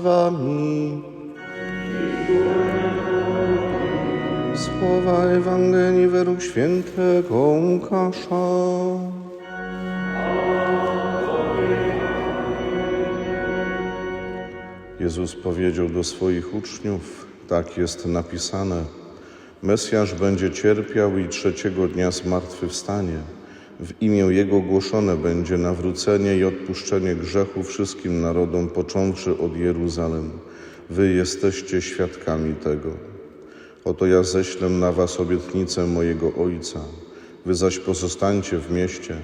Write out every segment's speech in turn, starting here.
wami. Słowa Ewangelii według świętego Łukasza. Jezus powiedział do swoich uczniów, tak jest napisane, Mesjasz będzie cierpiał i trzeciego dnia zmartwychwstanie. W imię Jego głoszone będzie nawrócenie i odpuszczenie grzechu wszystkim narodom, począwszy od Jeruzalem. Wy jesteście świadkami tego. Oto ja ześlę na was obietnicę mojego Ojca. Wy zaś pozostańcie w mieście,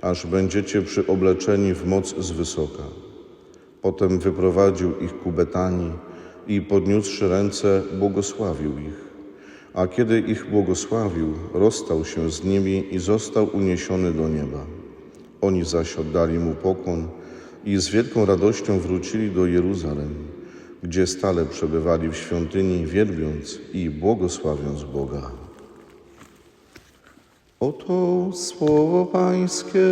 aż będziecie przyobleczeni w moc z wysoka. Potem wyprowadził ich ku Betanii i podniósłszy ręce, błogosławił ich. A kiedy ich błogosławił, rozstał się z nimi i został uniesiony do nieba. Oni zaś oddali mu pokłon i z wielką radością wrócili do Jeruzalem, gdzie stale przebywali w świątyni, wielbiąc i błogosławiąc Boga. Oto słowo Pańskie.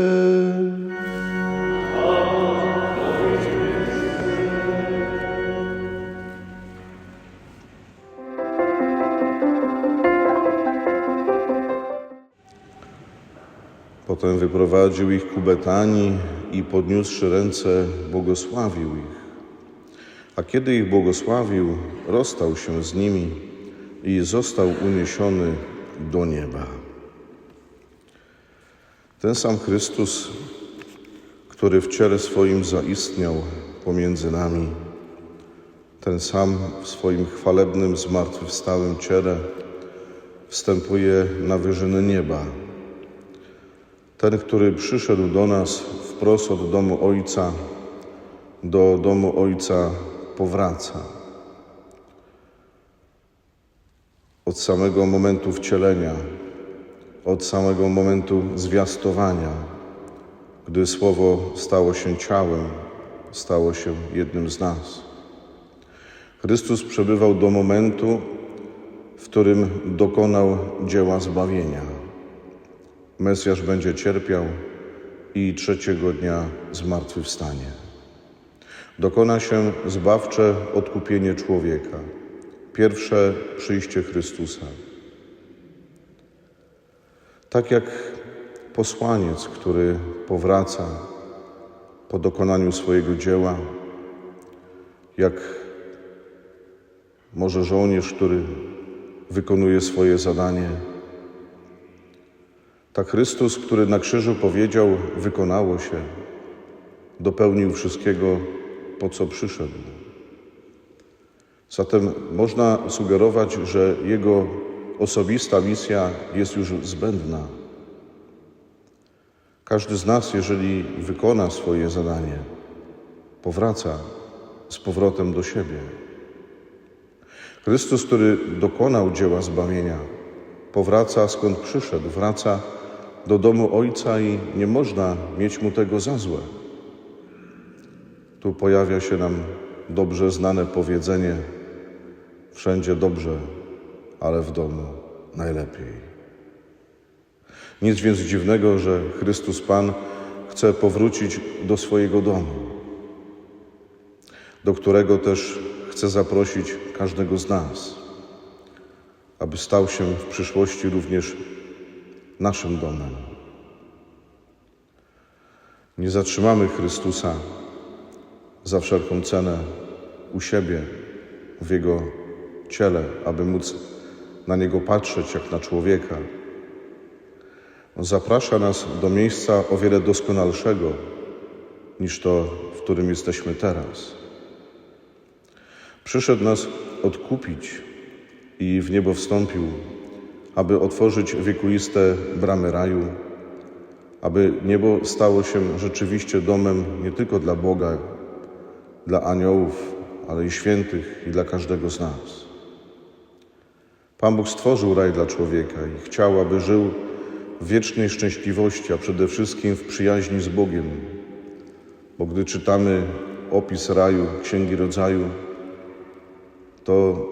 Potem wyprowadził ich ku Betanii i podniósłszy ręce, błogosławił ich. A kiedy ich błogosławił, rozstał się z nimi i został uniesiony do nieba. Ten sam Chrystus, który w ciele swoim zaistniał pomiędzy nami, ten sam w swoim chwalebnym, zmartwychwstałym ciele wstępuje na wyżyny nieba ten, który przyszedł do nas wprost od domu Ojca, do domu Ojca powraca. Od samego momentu wcielenia, od samego momentu zwiastowania, gdy Słowo stało się ciałem, stało się jednym z nas. Chrystus przebywał do momentu, w którym dokonał dzieła zbawienia. Mesjasz będzie cierpiał i trzeciego dnia zmartwychwstanie. Dokona się zbawcze odkupienie człowieka, pierwsze przyjście Chrystusa. Tak jak posłaniec, który powraca po dokonaniu swojego dzieła, jak może żołnierz, który wykonuje swoje zadanie, tak Chrystus, który na krzyżu powiedział: Wykonało się, dopełnił wszystkiego, po co przyszedł. Zatem można sugerować, że Jego osobista misja jest już zbędna. Każdy z nas, jeżeli wykona swoje zadanie, powraca z powrotem do siebie. Chrystus, który dokonał dzieła zbawienia, powraca skąd przyszedł, wraca do domu Ojca i nie można mieć mu tego za złe. Tu pojawia się nam dobrze znane powiedzenie: wszędzie dobrze, ale w domu najlepiej. Nic więc dziwnego, że Chrystus Pan chce powrócić do swojego domu, do którego też chce zaprosić każdego z nas, aby stał się w przyszłości również naszym domem. Nie zatrzymamy Chrystusa za wszelką cenę u siebie, w Jego ciele, aby móc na Niego patrzeć jak na człowieka. On zaprasza nas do miejsca o wiele doskonalszego niż to, w którym jesteśmy teraz. Przyszedł nas odkupić i w niebo wstąpił aby otworzyć wiekuiste bramy raju, aby niebo stało się rzeczywiście domem nie tylko dla Boga, dla aniołów, ale i świętych i dla każdego z nas. Pan Bóg stworzył raj dla człowieka i chciał, aby żył w wiecznej szczęśliwości, a przede wszystkim w przyjaźni z Bogiem. Bo gdy czytamy opis raju, Księgi Rodzaju, to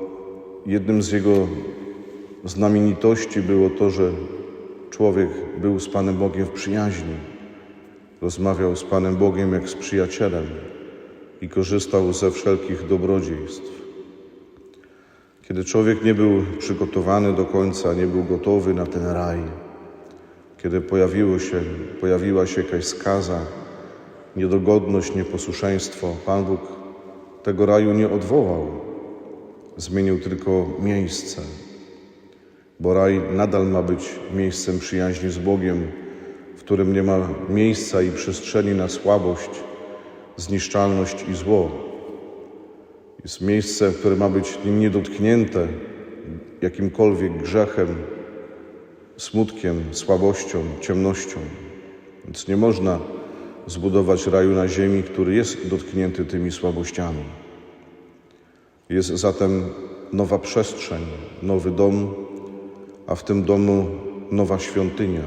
jednym z jego znamienitości było to, że człowiek był z Panem Bogiem w przyjaźni, rozmawiał z Panem Bogiem jak z przyjacielem i korzystał ze wszelkich dobrodziejstw. Kiedy człowiek nie był przygotowany do końca, nie był gotowy na ten raj, kiedy pojawiło się, pojawiła się jakaś skaza, niedogodność, nieposłuszeństwo, Pan Bóg tego raju nie odwołał, zmienił tylko miejsce, bo raj nadal ma być miejscem przyjaźni z Bogiem, w którym nie ma miejsca i przestrzeni na słabość, zniszczalność i zło. Jest miejsce, które ma być niedotknięte jakimkolwiek grzechem, smutkiem, słabością, ciemnością. Więc nie można zbudować raju na ziemi, który jest dotknięty tymi słabościami. Jest zatem nowa przestrzeń, nowy dom, a w tym domu nowa świątynia,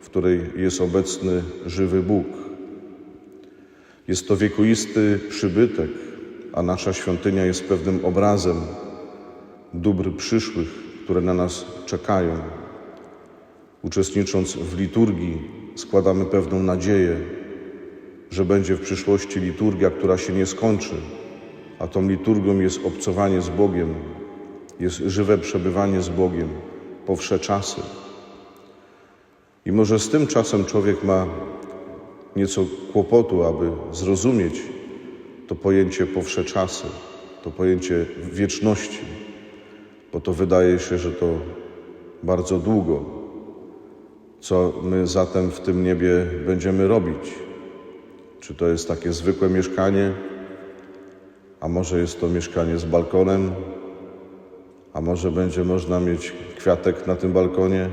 w której jest obecny żywy Bóg. Jest to wiekuisty przybytek, a nasza świątynia jest pewnym obrazem dóbr przyszłych, które na nas czekają. Uczestnicząc w liturgii, składamy pewną nadzieję, że będzie w przyszłości liturgia, która się nie skończy, a tą liturgią jest obcowanie z Bogiem, jest żywe przebywanie z Bogiem po wsze czasy. I może z tym czasem człowiek ma nieco kłopotu, aby zrozumieć to pojęcie powsze czasy, to pojęcie wieczności, bo to wydaje się, że to bardzo długo. Co my zatem w tym niebie będziemy robić? Czy to jest takie zwykłe mieszkanie, a może jest to mieszkanie z balkonem, a może będzie można mieć kwiatek na tym balkonie,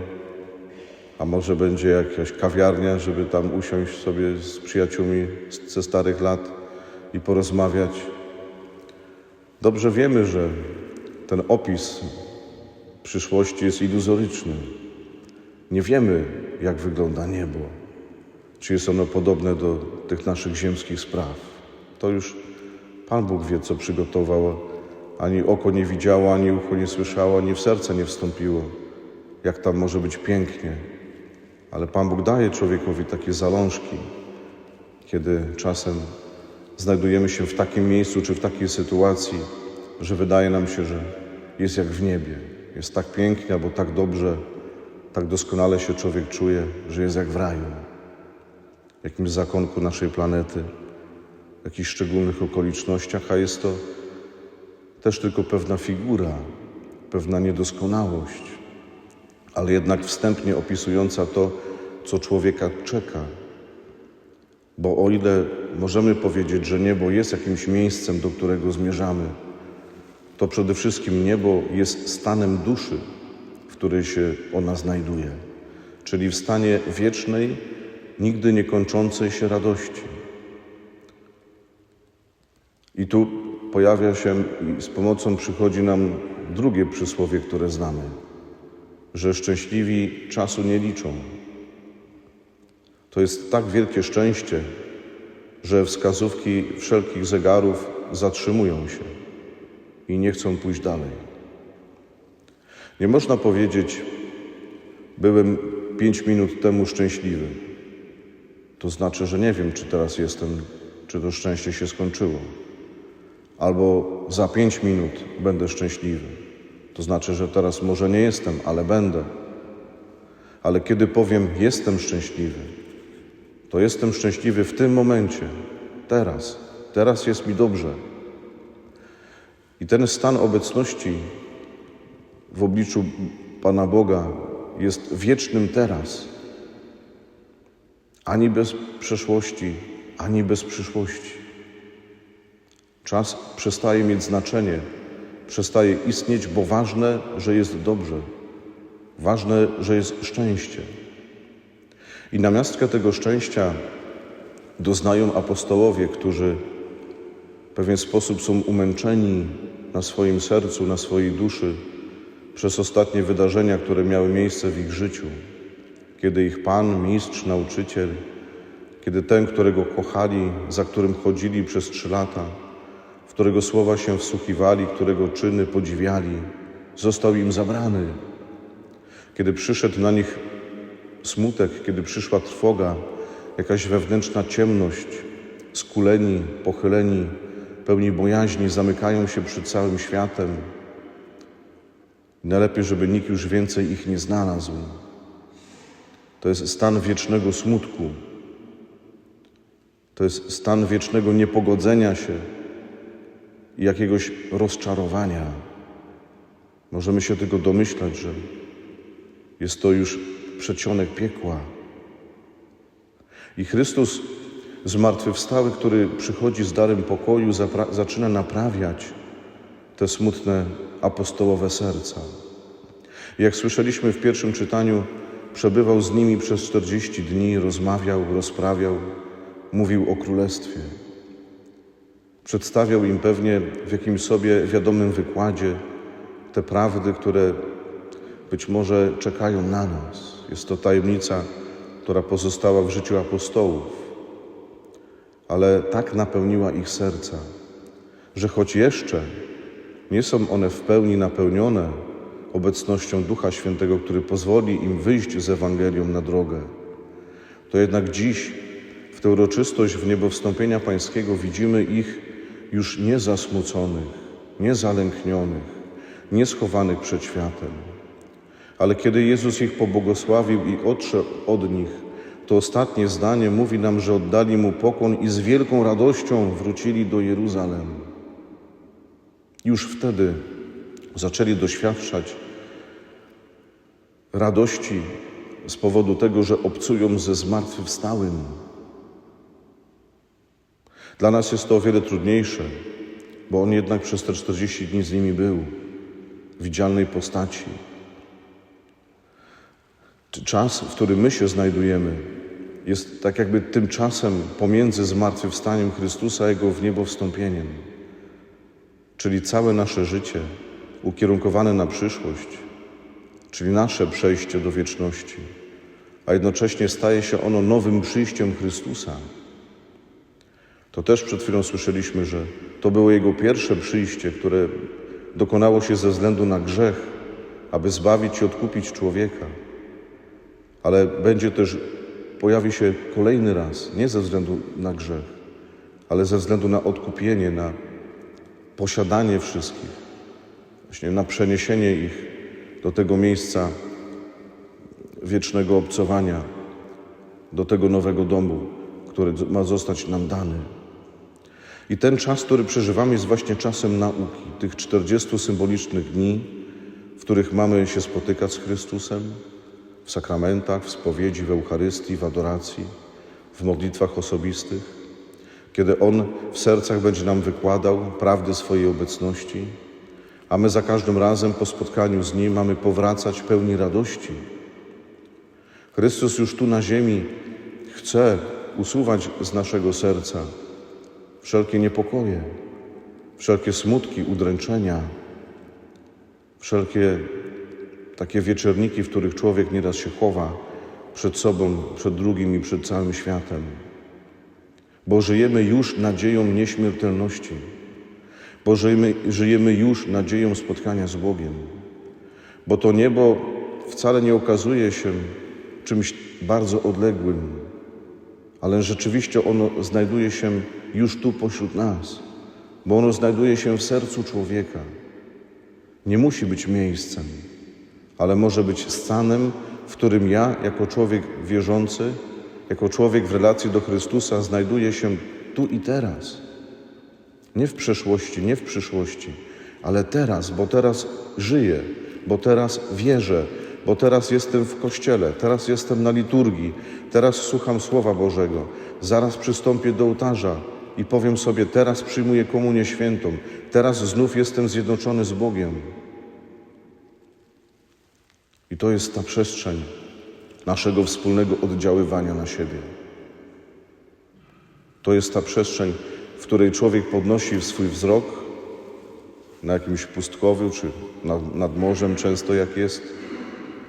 a może będzie jakaś kawiarnia, żeby tam usiąść sobie z przyjaciółmi ze starych lat i porozmawiać. Dobrze wiemy, że ten opis przyszłości jest iluzoryczny. Nie wiemy, jak wygląda niebo, czy jest ono podobne do tych naszych ziemskich spraw. To już Pan Bóg wie, co przygotował. Ani oko nie widziało, ani ucho nie słyszało, ani w serce nie wstąpiło, jak tam może być pięknie. Ale Pan Bóg daje człowiekowi takie zalążki, kiedy czasem znajdujemy się w takim miejscu czy w takiej sytuacji, że wydaje nam się, że jest jak w niebie. Jest tak pięknie albo tak dobrze, tak doskonale się człowiek czuje, że jest jak w raju, w jakimś zakonku naszej planety, w jakichś szczególnych okolicznościach, a jest to też tylko pewna figura, pewna niedoskonałość, ale jednak wstępnie opisująca to, co człowieka czeka. Bo o ile możemy powiedzieć, że niebo jest jakimś miejscem, do którego zmierzamy, to przede wszystkim niebo jest stanem duszy, w której się ona znajduje, czyli w stanie wiecznej, nigdy niekończącej się radości. I tu pojawia się i z pomocą przychodzi nam drugie przysłowie, które znamy, że szczęśliwi czasu nie liczą. To jest tak wielkie szczęście, że wskazówki wszelkich zegarów zatrzymują się i nie chcą pójść dalej. Nie można powiedzieć, byłem pięć minut temu szczęśliwy. To znaczy, że nie wiem, czy teraz jestem, czy to szczęście się skończyło. Albo za pięć minut będę szczęśliwy. To znaczy, że teraz może nie jestem, ale będę. Ale kiedy powiem, jestem szczęśliwy, to jestem szczęśliwy w tym momencie, teraz. Teraz jest mi dobrze. I ten stan obecności w obliczu Pana Boga jest wiecznym teraz. Ani bez przeszłości, ani bez przyszłości. Czas przestaje mieć znaczenie, przestaje istnieć, bo ważne, że jest dobrze, ważne, że jest szczęście. I na miastkę tego szczęścia doznają apostołowie, którzy w pewien sposób są umęczeni na swoim sercu, na swojej duszy przez ostatnie wydarzenia, które miały miejsce w ich życiu, kiedy ich Pan, mistrz, nauczyciel, kiedy ten, którego kochali, za którym chodzili przez trzy lata, którego słowa się wsłuchiwali, którego czyny podziwiali, został im zabrany. Kiedy przyszedł na nich smutek, kiedy przyszła trwoga, jakaś wewnętrzna ciemność, skuleni, pochyleni, pełni bojaźni, zamykają się przed całym światem. Najlepiej, żeby nikt już więcej ich nie znalazł. To jest stan wiecznego smutku. To jest stan wiecznego niepogodzenia się jakiegoś rozczarowania. Możemy się tylko domyślać, że jest to już przedsionek piekła. I Chrystus zmartwychwstały, który przychodzi z darem pokoju, zaczyna naprawiać te smutne apostołowe serca. Jak słyszeliśmy w pierwszym czytaniu, przebywał z nimi przez 40 dni, rozmawiał, rozprawiał, mówił o królestwie. Przedstawiał im pewnie w jakimś sobie wiadomym wykładzie te prawdy, które być może czekają na nas. Jest to tajemnica, która pozostała w życiu apostołów, ale tak napełniła ich serca, że choć jeszcze nie są one w pełni napełnione obecnością Ducha Świętego, który pozwoli im wyjść z Ewangelią na drogę, to jednak dziś w tę uroczystość w niebowstąpienia Pańskiego widzimy ich już nie zasmuconych, nie zalęknionych, nie schowanych przed światem. Ale kiedy Jezus ich pobłogosławił i odszedł od nich, to ostatnie zdanie mówi nam, że oddali Mu pokłon i z wielką radością wrócili do Jeruzalem. Już wtedy zaczęli doświadczać radości z powodu tego, że obcują ze zmartwychwstałym. Dla nas jest to o wiele trudniejsze, bo On jednak przez te 40 dni z nimi był w widzialnej postaci. Czas, w którym my się znajdujemy, jest tak jakby tym czasem pomiędzy zmartwychwstaniem Chrystusa a Jego w niebo wstąpieniem. Czyli całe nasze życie ukierunkowane na przyszłość, czyli nasze przejście do wieczności, a jednocześnie staje się ono nowym przyjściem Chrystusa. To też przed chwilą słyszeliśmy, że to było Jego pierwsze przyjście, które dokonało się ze względu na grzech, aby zbawić i odkupić człowieka. Ale będzie też, pojawi się kolejny raz, nie ze względu na grzech, ale ze względu na odkupienie, na posiadanie wszystkich, właśnie na przeniesienie ich do tego miejsca wiecznego obcowania, do tego nowego domu, który ma zostać nam dany. I ten czas, który przeżywamy, jest właśnie czasem nauki, tych 40 symbolicznych dni, w których mamy się spotykać z Chrystusem w sakramentach, w spowiedzi, w Eucharystii, w adoracji, w modlitwach osobistych, kiedy On w sercach będzie nam wykładał prawdy swojej obecności, a my za każdym razem po spotkaniu z Nim mamy powracać pełni radości. Chrystus już tu na ziemi chce usuwać z naszego serca wszelkie niepokoje, wszelkie smutki, udręczenia, wszelkie takie wieczerniki, w których człowiek nieraz się chowa przed sobą, przed drugim i przed całym światem. Bo żyjemy już nadzieją nieśmiertelności, bo żyjemy, żyjemy już nadzieją spotkania z Bogiem, bo to niebo wcale nie okazuje się czymś bardzo odległym, ale rzeczywiście ono znajduje się już tu pośród nas, bo ono znajduje się w sercu człowieka. Nie musi być miejscem, ale może być stanem, w którym ja, jako człowiek wierzący, jako człowiek w relacji do Chrystusa, znajduję się tu i teraz. Nie w przeszłości, nie w przyszłości, ale teraz, bo teraz żyję, bo teraz wierzę, bo teraz jestem w kościele, teraz jestem na liturgii, teraz słucham Słowa Bożego, zaraz przystąpię do ołtarza i powiem sobie: Teraz przyjmuję Komunię Świętą, teraz znów jestem zjednoczony z Bogiem. I to jest ta przestrzeń naszego wspólnego oddziaływania na siebie. To jest ta przestrzeń, w której człowiek podnosi swój wzrok na jakimś pustkowiu czy nad, nad morzem, często jak jest,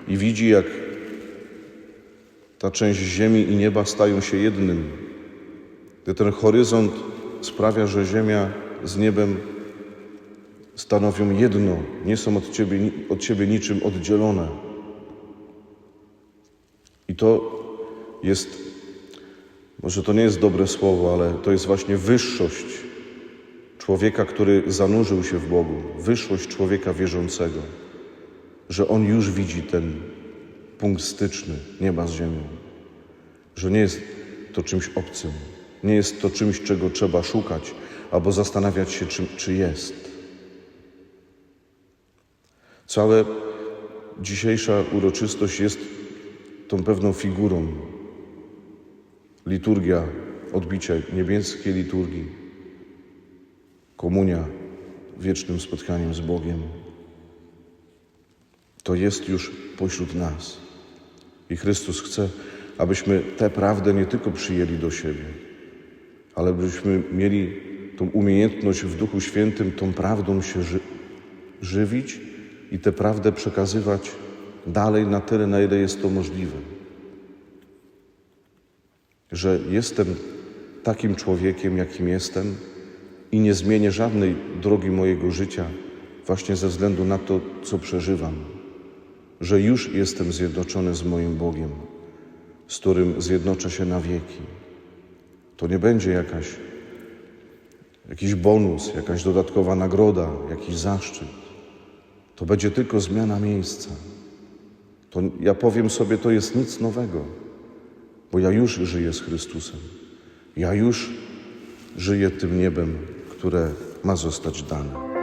i widzi, jak ta część ziemi i nieba stają się jednym. Gdy ten horyzont sprawia, że ziemia z niebem stanowią jedno, nie są od ciebie, od siebie niczym oddzielone. I to jest Może to nie jest dobre słowo, ale to jest właśnie wyższość człowieka, który zanurzył się w Bogu, wyższość człowieka wierzącego, że on już widzi ten punkt styczny nieba z ziemią, że nie jest to czymś obcym, nie jest to czymś, czego trzeba szukać albo zastanawiać się, czy, czy jest. Cała dzisiejsza uroczystość jest tą pewną figurą. Liturgia, odbicia niebieskiej liturgii, komunia wiecznym spotkaniem z Bogiem. To jest już pośród nas. I Chrystus chce, abyśmy tę prawdę nie tylko przyjęli do siebie, ale byśmy mieli tą umiejętność w Duchu Świętym tą prawdą się ży żywić i tę prawdę przekazywać dalej na tyle, na ile jest to możliwe. Że jestem takim człowiekiem, jakim jestem i nie zmienię żadnej drogi mojego życia właśnie ze względu na to, co przeżywam. Że już jestem zjednoczony z moim Bogiem, z którym zjednoczę się na wieki. To nie będzie jakaś, jakiś bonus, jakaś dodatkowa nagroda, jakiś zaszczyt. To będzie tylko zmiana miejsca. To ja powiem sobie, to jest nic nowego, bo ja już żyję z Chrystusem. Ja już żyję tym niebem, które ma zostać dane.